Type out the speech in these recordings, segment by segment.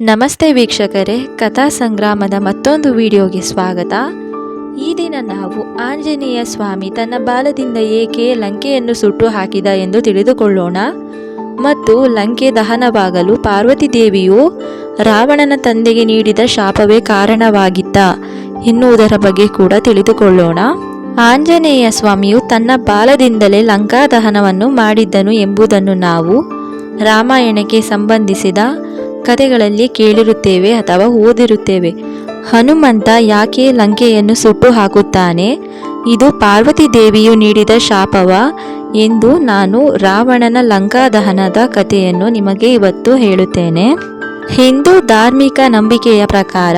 ನಮಸ್ತೆ ವೀಕ್ಷಕರೇ, ಕಥಾ ಸಂಗ್ರಾಮದ ಮತ್ತೊಂದು ವಿಡಿಯೋಗೆ ಸ್ವಾಗತ. ಈ ದಿನ ನಾವು ಆಂಜನೇಯ ಸ್ವಾಮಿ ತನ್ನ ಬಾಲದಿಂದ ಏಕೆ ಲಂಕೆಯನ್ನು ಸುಟ್ಟು ಹಾಕಿದ ಎಂದು ತಿಳಿದುಕೊಳ್ಳೋಣ. ಮತ್ತು ಲಂಕೆ ದಹನವಾಗಲು ಪಾರ್ವತಿ ದೇವಿಯು ರಾವಣನ ತಂದೆಗೆ ನೀಡಿದ ಶಾಪವೇ ಕಾರಣವಾಗಿದ್ದ ಎನ್ನುವುದರ ಬಗ್ಗೆ ಕೂಡ ತಿಳಿದುಕೊಳ್ಳೋಣ. ಆಂಜನೇಯ ಸ್ವಾಮಿಯು ತನ್ನ ಬಾಲದಿಂದಲೇ ಲಂಕಾ ದಹನವನ್ನು ಮಾಡಿದ್ದನು ಎಂಬುದನ್ನು ನಾವು ರಾಮಾಯಣಕ್ಕೆ ಸಂಬಂಧಿಸಿದ ಕಥೆಗಳಲ್ಲಿ ಕೇಳಿರುತ್ತೇವೆ ಅಥವಾ ಓದಿರುತ್ತೇವೆ. ಹನುಮಂತ ಯಾಕೆ ಲಂಕೆಯನ್ನು ಸುಟ್ಟು ಹಾಕುತ್ತಾನೆ? ಇದು ಪಾರ್ವತಿ ದೇವಿಯು ನೀಡಿದ ಶಾಪವ? ಎಂದು ನಾನು ರಾವಣನ ಲಂಕಾ ದಹನದ ಕಥೆಯನ್ನು ನಿಮಗೆ ಇವತ್ತು ಹೇಳುತ್ತೇನೆ. ಹಿಂದೂ ಧಾರ್ಮಿಕ ನಂಬಿಕೆಯ ಪ್ರಕಾರ,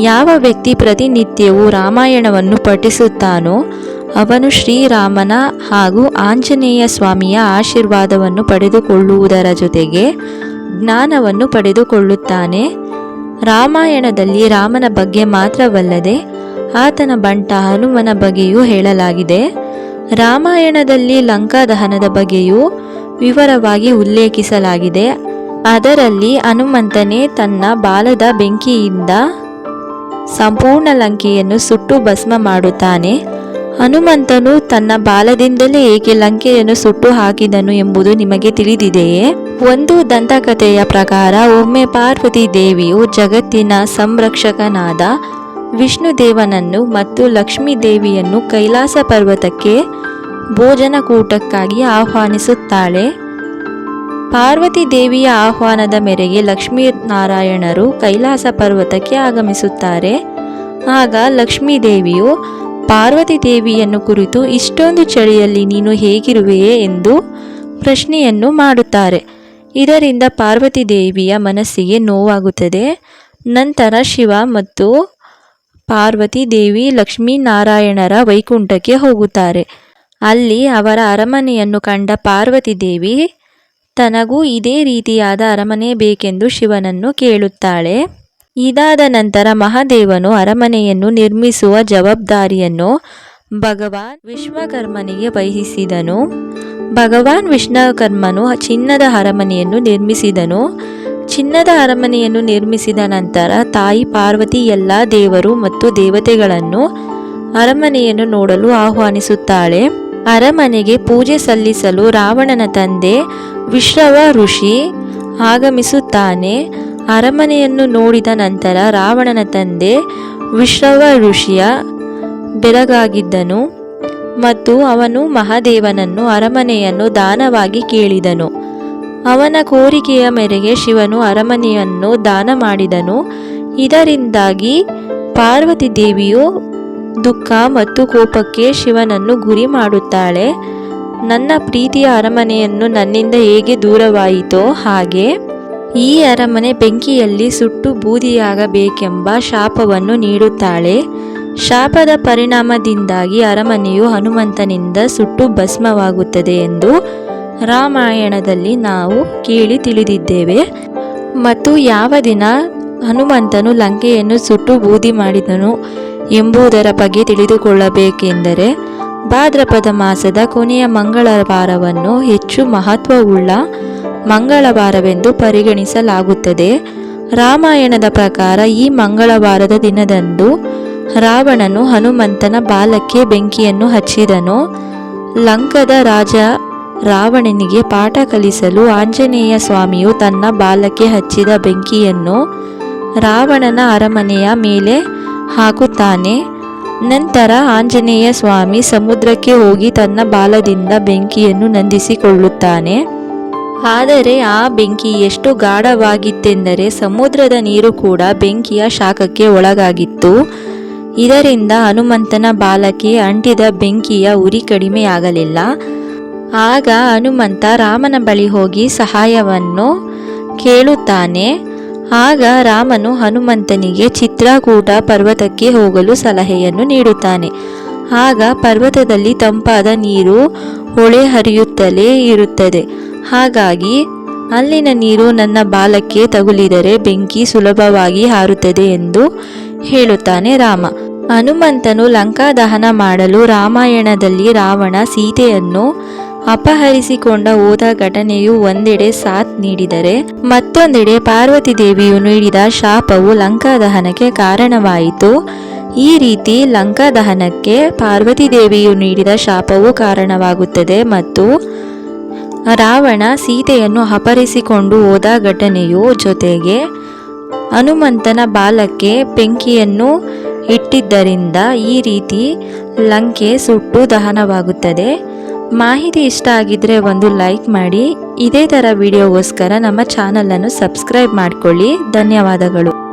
ಯಾವ ವ್ಯಕ್ತಿ ಪ್ರತಿನಿತ್ಯವೂ ರಾಮಾಯಣವನ್ನು ಪಠಿಸುತ್ತಾನೋ, ಅವನು ಶ್ರೀರಾಮನ ಹಾಗೂ ಆಂಜನೇಯ ಸ್ವಾಮಿಯ ಆಶೀರ್ವಾದವನ್ನು ಪಡೆದುಕೊಳ್ಳುವುದರ ಜೊತೆಗೆ ಜ್ಞಾನವನ್ನು ಪಡೆದುಕೊಳ್ಳುತ್ತಾನೆ. ರಾಮಾಯಣದಲ್ಲಿ ರಾಮನ ಬಗ್ಗೆ ಮಾತ್ರವಲ್ಲದೆ ಆತನ ಬಂಟ ಹನುಮನ ಬಗ್ಗೆಯೂ ಹೇಳಲಾಗಿದೆ. ರಾಮಾಯಣದಲ್ಲಿ ಲಂಕಾ ದಹನದ ಬಗ್ಗೆಯೂ ವಿವರವಾಗಿ ಉಲ್ಲೇಖಿಸಲಾಗಿದೆ. ಅದರಲ್ಲಿ ಹನುಮಂತನೇ ತನ್ನ ಬಾಲದ ಬೆಂಕಿಯಿಂದ ಸಂಪೂರ್ಣ ಲಂಕೆಯನ್ನು ಸುಟ್ಟು ಭಸ್ಮ ಮಾಡುತ್ತಾನೆ. ಹನುಮಂತನು ತನ್ನ ಬಾಲದಿಂದಲೇ ಏಕೆ ಲಂಕೆಯನ್ನು ಸುಟ್ಟು ಹಾಕಿದನು ಎಂಬುದು ನಿಮಗೆ ತಿಳಿದಿದೆಯೇ? ಒಂದು ದಂತಕಥೆಯ ಪ್ರಕಾರ ಒಮ್ಮೆ ಪಾರ್ವತಿ ದೇವಿಯು ಜಗತ್ತಿನ ಸಂರಕ್ಷಕನಾದ ವಿಷ್ಣುದೇವನನ್ನು ಮತ್ತು ಲಕ್ಷ್ಮೀ ದೇವಿಯನ್ನು ಕೈಲಾಸ ಪರ್ವತಕ್ಕೆ ಭೋಜನಕೂಟಕ್ಕಾಗಿ ಆಹ್ವಾನಿಸುತ್ತಾಳೆ. ಪಾರ್ವತಿ ದೇವಿಯ ಆಹ್ವಾನದ ಮೇರೆಗೆ ಲಕ್ಷ್ಮೀನಾರಾಯಣರು ಕೈಲಾಸ ಪರ್ವತಕ್ಕೆ ಆಗಮಿಸುತ್ತಾರೆ. ಆಗ ಲಕ್ಷ್ಮೀ ದೇವಿಯು ಪಾರ್ವತಿ ದೇವಿಯನ್ನು ಕುರಿತು ಇಷ್ಟೊಂದು ಚಳಿಯಲ್ಲಿ ನೀನು ಹೇಗಿರುವೆಯೇ ಎಂದು ಪ್ರಶ್ನೆಯನ್ನು ಮಾಡುತ್ತಾರೆ. ಇದರಿಂದ ಪಾರ್ವತಿ ದೇವಿಯ ಮನಸ್ಸಿಗೆ ನೋವಾಗುತ್ತದೆ. ನಂತರ ಶಿವ ಮತ್ತು ಪಾರ್ವತಿ ದೇವಿ ಲಕ್ಷ್ಮೀನಾರಾಯಣರ ವೈಕುಂಠಕ್ಕೆ ಹೋಗುತ್ತಾರೆ. ಅಲ್ಲಿ ಅವರ ಅರಮನೆಯನ್ನು ಕಂಡ ಪಾರ್ವತಿ ದೇವಿ, ತನಗೂ ಇದೇ ರೀತಿಯಾದ ಅರಮನೆ ಬೇಕೆಂದು ಶಿವನನ್ನು ಕೇಳುತ್ತಾಳೆ. ಇದಾದ ನಂತರ ಮಹಾದೇವನು ಅರಮನೆಯನ್ನು ನಿರ್ಮಿಸುವ ಜವಾಬ್ದಾರಿಯನ್ನು ಭಗವಾನ್ ವಿಶ್ವಕರ್ಮನಿಗೆ ವಹಿಸಿದನು. ಭಗವಾನ್ ವಿಶ್ವಕರ್ಮನು ಚಿನ್ನದ ಅರಮನೆಯನ್ನು ನಿರ್ಮಿಸಿದನು. ಚಿನ್ನದ ಅರಮನೆಯನ್ನು ನಿರ್ಮಿಸಿದ ನಂತರ ತಾಯಿ ಪಾರ್ವತಿ ಎಲ್ಲ ದೇವರು ಮತ್ತು ದೇವತೆಗಳನ್ನು ಅರಮನೆಯನ್ನು ನೋಡಲು ಆಹ್ವಾನಿಸುತ್ತಾಳೆ. ಅರಮನೆಗೆ ಪೂಜೆ ಸಲ್ಲಿಸಲು ರಾವಣನ ತಂದೆ ವಿಶ್ರವ ಋಷಿ ಆಗಮಿಸುತ್ತಾನೆ. ಅರಮನೆಯನ್ನು ನೋಡಿದ ನಂತರ ರಾವಣನ ತಂದೆ ವಿಶ್ರವ ಋಷಿಯ ಬೆರಗಾಗಿದ್ದನು ಮತ್ತು ಅವನು ಮಹಾದೇವನನ್ನು ಅರಮನೆಯನ್ನು ದಾನವಾಗಿ ಕೇಳಿದನು. ಅವನ ಕೋರಿಕೆಯ ಮೇರೆಗೆ ಶಿವನು ಅರಮನೆಯನ್ನು ದಾನ ಮಾಡಿದನು. ಇದರಿಂದಾಗಿ ಪಾರ್ವತಿ ದೇವಿಯು ದುಃಖ ಮತ್ತು ಕೋಪಕ್ಕೆ ಶಿವನನ್ನು ಗುರಿ ಮಾಡುತ್ತಾಳೆ. ನನ್ನ ಪ್ರೀತಿಯ ಅರಮನೆಯನ್ನು ನನ್ನಿಂದ ಹೇಗೆ ದೂರವಾಯಿತೋ ಹಾಗೆ ಈ ಅರಮನೆ ಬೆಂಕಿಯಲ್ಲಿ ಸುಟ್ಟು ಬೂದಿಯಾಗಬೇಕೆಂಬ ಶಾಪವನ್ನು ನೀಡುತ್ತಾಳೆ. ಶಾಪದ ಪರಿಣಾಮದಿಂದಾಗಿ ಅರಮನೆಯು ಹನುಮಂತನಿಂದ ಸುಟ್ಟು ಭಸ್ಮವಾಗುತ್ತದೆ ಎಂದು ರಾಮಾಯಣದಲ್ಲಿ ನಾವು ಕೇಳಿ ತಿಳಿದಿದ್ದೇವೆ. ಮತ್ತು ಯಾವ ದಿನ ಹನುಮಂತನು ಲಂಕೆಯನ್ನು ಸುಟ್ಟು ಬೂದಿ ಮಾಡಿದನು ಎಂಬುದರ ಬಗ್ಗೆ ತಿಳಿದುಕೊಳ್ಳಬೇಕೆಂದರೆ ಭಾದ್ರಪದ ಮಾಸದ ಕೊನೆಯ ಮಂಗಳವಾರವನ್ನು ಹೆಚ್ಚು ಮಹತ್ವವುಳ್ಳ ಮಂಗಳವಾರವೆಂದು ಪರಿಗಣಿಸಲಾಗುತ್ತದೆ. ರಾಮಾಯಣದ ಪ್ರಕಾರ ಈ ಮಂಗಳವಾರದ ದಿನದಂದು ರಾವಣನು ಹನುಮಂತನ ಬಾಲಕ್ಕೆ ಬೆಂಕಿಯನ್ನು ಹಚ್ಚಿದನು. ಲಂಕದ ರಾಜ ರಾವಣನಿಗೆ ಪಾಠ ಕಲಿಸಲು ಆಂಜನೇಯ ಸ್ವಾಮಿಯು ತನ್ನ ಬಾಲಕ್ಕೆ ಹಚ್ಚಿದ ಬೆಂಕಿಯನ್ನು ರಾವಣನ ಅರಮನೆಯ ಮೇಲೆ ಹಾಕುತ್ತಾನೆ. ನಂತರ ಆಂಜನೇಯ ಸ್ವಾಮಿ ಸಮುದ್ರಕ್ಕೆ ಹೋಗಿ ತನ್ನ ಬಾಲದಿಂದ ಬೆಂಕಿಯನ್ನು ನಂದಿಸಿಕೊಳ್ಳುತ್ತಾನೆ. ಆದರೆ ಆ ಬೆಂಕಿ ಎಷ್ಟು ಗಾಢವಾಗಿತ್ತೆಂದರೆ ಸಮುದ್ರದ ನೀರು ಕೂಡ ಬೆಂಕಿಯ ಶಾಖಕ್ಕೆ ಒಳಗಾಗಿತ್ತು. ಇದರಿಂದ ಹನುಮಂತನ ಬಾಲಕಿ ಅಂಟಿದ ಬೆಂಕಿಯ ಉರಿ ಕಡಿಮೆಯಾಗಲಿಲ್ಲ. ಆಗ ಹನುಮಂತ ರಾಮನ ಬಳಿ ಹೋಗಿ ಸಹಾಯವನ್ನು ಕೇಳುತ್ತಾನೆ. ಆಗ ರಾಮನು ಹನುಮಂತನಿಗೆ ಚಿತ್ರಕೂಟ ಪರ್ವತಕ್ಕೆ ಹೋಗಲು ಸಲಹೆಯನ್ನು ನೀಡುತ್ತಾನೆ. ಆಗ ಪರ್ವತದಲ್ಲಿ ತಂಪಾದ ನೀರು ಹೊಳೆ ಹರಿಯುತ್ತಲೇ ಇರುತ್ತದೆ. ಹಾಗಾಗಿ ಅಲ್ಲಿನ ನೀರು ನನ್ನ ಬಾಲಕ್ಕೆ ತಗುಲಿದರೆ ಬೆಂಕಿ ಸುಲಭವಾಗಿ ಹಾರುತ್ತದೆ ಎಂದು ಹೇಳುತ್ತಾನೆ ರಾಮ. ಹನುಮಂತನು ಲಂಕಾ ದಹನ ಮಾಡಲು ರಾಮಾಯಣದಲ್ಲಿ ರಾವಣ ಸೀತೆಯನ್ನು ಅಪಹರಿಸಿಕೊಂಡ ಹೋದ ಘಟನೆಯು ಒಂದೆಡೆ ಸಾಥ್ ನೀಡಿದರೆ ಮತ್ತೊಂದೆಡೆ ಪಾರ್ವತಿ ದೇವಿಯು ನೀಡಿದ ಶಾಪವು ಲಂಕಾ ದಹನಕ್ಕೆ ಕಾರಣವಾಯಿತು. ಈ ರೀತಿ ಲಂಕಾ ದಹನಕ್ಕೆ ಪಾರ್ವತಿ ದೇವಿಯು ನೀಡಿದ ಶಾಪವು ಕಾರಣವಾಗುತ್ತದೆ ಮತ್ತು ರಾವಣ ಸೀತೆಯನ್ನು ಅಪಹರಿಸಿಕೊಂಡು ಹೋದ ಘಟನೆಯು ಜೊತೆಗೆ ಹನುಮಂತನ ಬಾಲಕ್ಕೆ ಬೆಂಕಿಯನ್ನು ಇಟ್ಟಿದ್ದರಿಂದ ಈ ರೀತಿ ಲಂಕೆ ಸುಟ್ಟು ದಹನವಾಗುತ್ತದೆ. ಮಾಹಿತಿ ಇಷ್ಟ ಆಗಿದ್ರೆ ಒಂದು ಲೈಕ್ ಮಾಡಿ. ಇದೇ ಥರ ವಿಡಿಯೋಗೋಸ್ಕರ ನಮ್ಮ ಚಾನಲನ್ನು ಸಬ್ಸ್ಕ್ರೈಬ್ ಮಾಡಿಕೊಳ್ಳಿ. ಧನ್ಯವಾದಗಳು.